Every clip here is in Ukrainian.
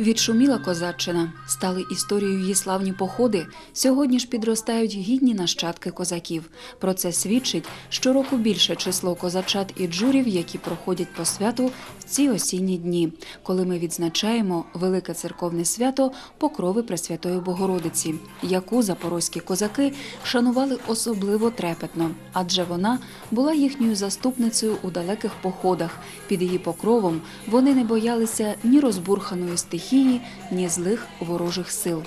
Відшуміла козаччина, стали історією її славні походи. Сьогодні ж підростають гідні нащадки козаків. Про це свідчить щороку більше число козачат і джурів, які проходять по святу в ці осінні дні, коли ми відзначаємо велике церковне свято Покрови Пресвятої Богородиці, яку запорозькі козаки шанували особливо трепетно, адже вона була їхньою заступницею у далеких походах. Під її покровом вони не боялися ні розбурханої стихії, ні злих ворожих сил.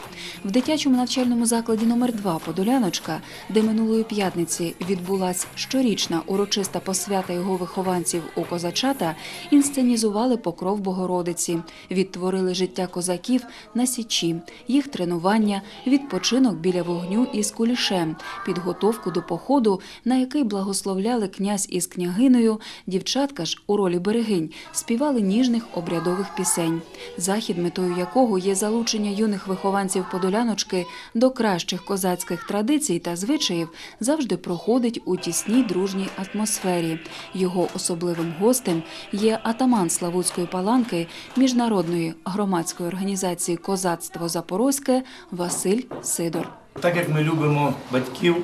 В дитячому навчальному закладі номер 2 Подоляночка, де минулої п'ятниці відбулась щорічна урочиста посвята його вихованців у козачата, інсценізували покров Богородиці, відтворили життя козаків на січі, їх тренування, відпочинок біля вогню із кулішем, підготовку до походу, на який благословляли князь із княгиною. Дівчатка ж у ролі берегинь співали ніжних обрядових пісень. Захід, метою якого є залучення юних вихованців Подоляночки до кращих козацьких традицій та звичаїв, завжди проходить у тісній дружній атмосфері. Його особливим гостем є атаман Славутської паланки міжнародної громадської організації Козацтво Запорозьке Василь Сидор. Так як ми любимо батьків,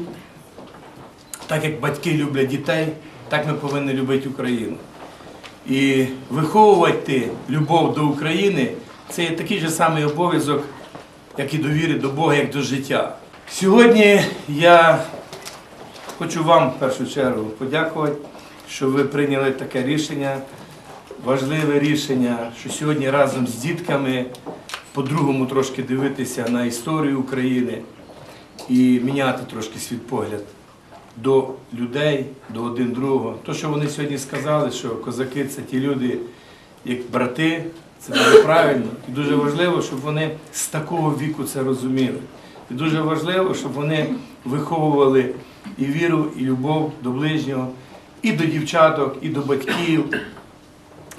так як батьки люблять дітей, так ми повинні любити Україну. І виховувати любов до України це є такий же самий обов'язок, як і довіри до Бога, як до життя. Сьогодні я хочу вам в першу чергу подякувати, що ви прийняли таке рішення, важливе рішення, що сьогодні разом з дітками по-другому трошки дивитися на історію України і міняти трошки світогляд до людей, до один другого. То, що вони сьогодні сказали, що козаки це ті люди, як брати, це дуже правильно. І дуже важливо, щоб вони з такого віку це розуміли. І дуже важливо, щоб вони виховували і віру, і любов до ближнього, і до дівчаток, і до батьків,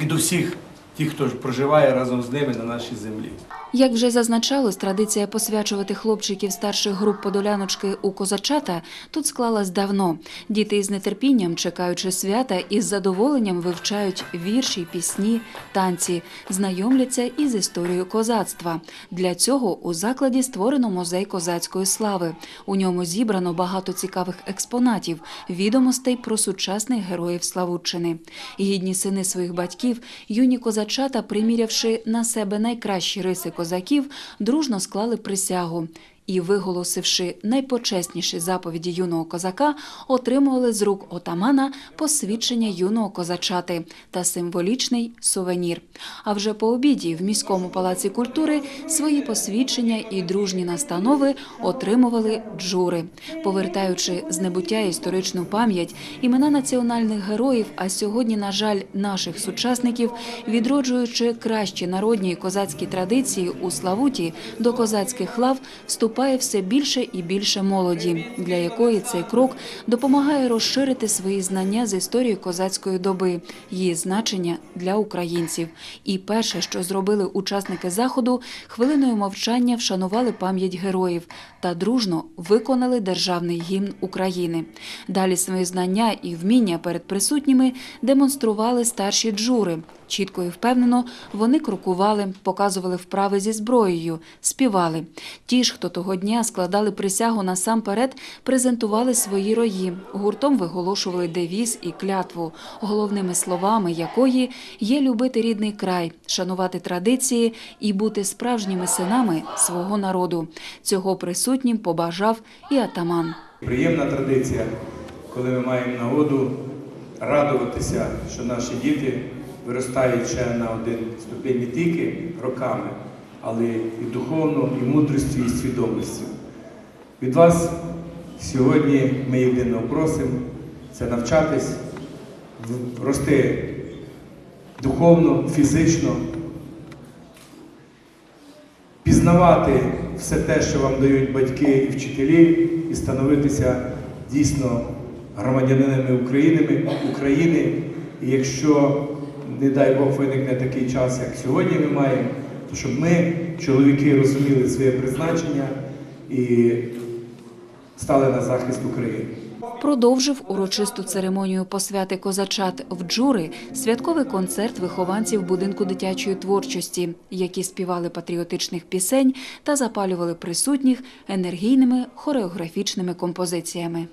і до всіх тих, хто проживає разом з ними на нашій землі. Як вже зазначалось, традиція посвячувати хлопчиків старших груп подоляночки у козачата тут склалась давно. Діти із нетерпінням, чекаючи свята, із задоволенням вивчають вірші, пісні, танці, знайомляться із історією козацтва. Для цього у закладі створено музей козацької слави. У ньому зібрано багато цікавих експонатів, відомостей про сучасних героїв Славутчини. Гідні сини своїх батьків, юні козачата, примірявши на себе найкращі риси козаків, дружно склали присягу. І, виголосивши найпочесніші заповіді юного козака, отримували з рук отамана посвідчення юного козачати та символічний сувенір. А вже по обіді в міському палаці культури свої посвідчення і дружні настанови отримували джури, повертаючи з небуття історичну пам'ять, імена національних героїв, а сьогодні, на жаль, наших сучасників, відроджуючи кращі народні козацькі традиції у Славуті до козацьких лав, вступає все більше і більше молоді, для якої цей крок допомагає розширити свої знання з історії козацької доби, її значення для українців. І перше, що зробили учасники заходу, хвилиною мовчання вшанували пам'ять героїв та дружно виконали державний гімн України. Далі свої знання і вміння перед присутніми демонстрували старші джури. Чітко і впевнено вони крокували, показували вправи зі зброєю, співали. Ті ж, хто того дня складали присягу насамперед, презентували свої рої, гуртом виголошували девіз і клятву, головними словами якої є любити рідний край, шанувати традиції і бути справжніми синами свого народу. Цього присутнім побажав і атаман. Приємна традиція, коли ми маємо нагоду радуватися, що наші діти виростають ще на один ступінь не тільки роками, але і духовно, і мудрістю, і свідомістю. Від вас сьогодні ми єдино просимо це навчатись, рости духовно, фізично, пізнавати все те, що вам дають батьки і вчителі, і становитися дійсно громадянинами України, України. І якщо, не дай Бог, виникне такий час, як сьогодні ми маємо, щоб ми, чоловіки, розуміли своє призначення і стали на захист України. Продовжив урочисту церемонію посвяти козачат в джури святковий концерт вихованців будинку дитячої творчості, які співали патріотичних пісень та запалювали присутніх енергійними хореографічними композиціями.